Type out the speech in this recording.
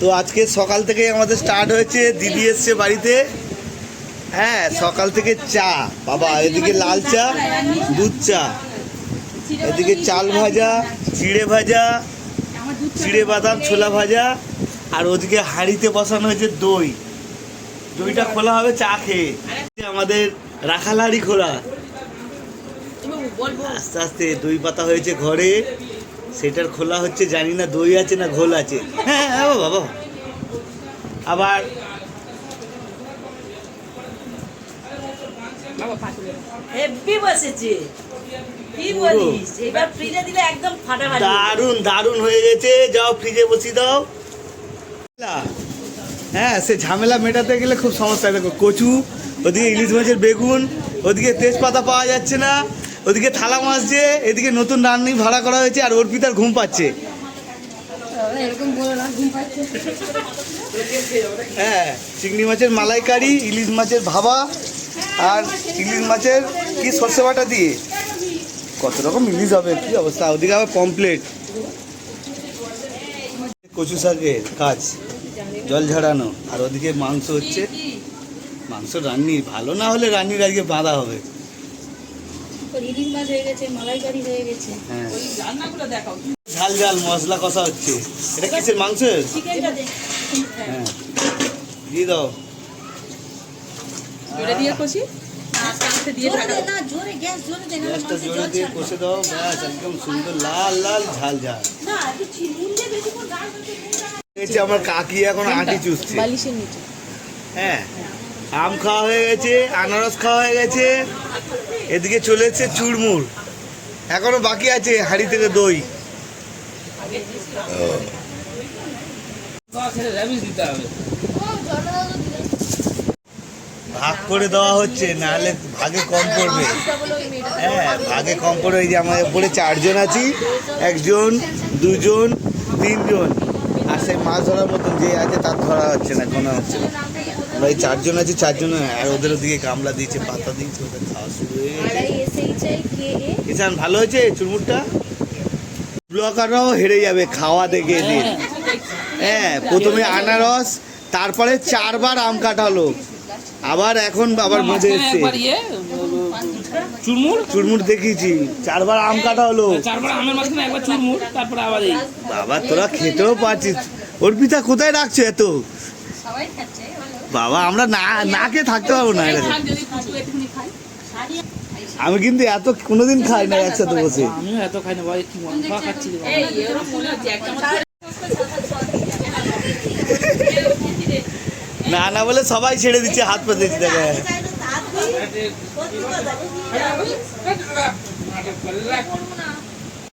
তো আজকে সকাল থেকে আমাদের স্টার্ট হয়েছে, দিদি এসছে বাড়িতে। হ্যাঁ সকাল থেকে চা। বাবা, এদিকে লাল চা, দুধ চা। এদিকে চাল ভাজা চিড়ে ভাজা চিড়ে বাদাম, ছোলা ভাজা, আর ওদিকে হাঁড়িতে বসানো হয়েছে দই। দইটা খোলা হবে, চা খেয়ে। আমাদের রাখাল হাঁড়ি খোলা। আস্তে আস্তে দই পাতা হয়েছে ঘরে। সেটার খোলা হচ্ছে জানি না দই আছে না ঘোল আছে। হ্যাঁ হ্যাঁ বাবা বাবা। আবার দারুণ দারুণ হয়ে গেছে। যাও ফ্রিজে বসিয়ে দাও। হ্যাঁ সে ঝামেলা মেটাতে গেলে খুব সমস্যা। দেখো কচু ওদিকে ইলিশ মাছের বেগুন ওদিকে তেজপাতা পাওয়া যাচ্ছে না। ওদিকে থালা মাছ যে এদিকে নতুন রান্নি ভাড়া করা হয়েছে আর অর্পিতার ঘুম পাচ্ছে। হ্যাঁ চিংড়ি মাছের মালাইকারি, ইলিশ মাছের ভাবা আর ইলিশ মাছের কি সর্ষে বাটা দিয়ে? কত রকম ইলিশ হবে, কি অবস্থা? ওদিকে আবার কমপ্লিট কচু শাকের কাজ, জল ঝাড়ানো, আর ওদিকে মাংস হচ্ছে। মাংস রান্নি, ভালো না হলে রান্নির আজকে বাঁধা হবে। ইলিশ মাছ হয়ে গেছে মালাইকারি হয়ে গেছে। হ্যাঁ। রান্নাগুলো দেখাও। ঝাল ঝাল মশলা কষা হচ্ছে। এটা কিসের মাংসের চিকেনটা দে। হ্যাঁ। দিয়ে দাও। জোরে দিয়ে কষি। দাও ব্যাস একদম সুন্দর লাল লাল ঝাল ঝাল। আমার কাকি এখন আটি চুষছে। বালিশের হ্যাঁ। আম খাওয়া হয়ে গেছে আনারস খাওয়া হয়ে গেছে। এদিকে চলে এসছে চুড়মুড় এখনও বাকি আছে হাড়ি থেকে দই। ভাগ করে দেওয়া হচ্ছে, নাহলে ভাগে কম পড়বে। হ্যাঁ ভাগে কম পড়বে। এই যে আমাদের উপরে চারজন আছি, একজন, দুজন, তিনজন। আর সেই মাছ ধরার মতন যে আছে, তার ধরা হচ্ছে না, কোনো হচ্ছে না। আমরা এই চারজন আছি চারজন আর ওদের ওদিকে গামলা দিয়েছে পাতা দিয়েছে ওদের খাওয়া শুরু হয়ে গেছে। ভালো হয়েছে চুরমুরটা? ব্লকাররাও হেরে যাবে খাওয়া দেখে এদের হ্যাঁ প্রথমে আনারস তারপরে চারবার আম কাটালো। আবার এখন আবার মজা এসছে। ইয়ে চুরমুর? চুরমুর দেখিয়েছি চারবার আম কাটা হলো তারপরে আমের মাঝখানে একবার চুরমুর তারপরে আবার এই। বাবা তোরা খেতেও পারছিস। অর্পিতা কোথায় রাখছো এত? বাবা আমরা না না খেয়ে থাকতে পারব না আমি কিন্তু এত কোনোদিন খাই না একসাথে বসে আমিও এত খাই না ভাই কি মন খাচ্ছি মনে না না বলে সবাই ছেড়ে দিচ্ছে হাত পা দিচ্ছে দেখে।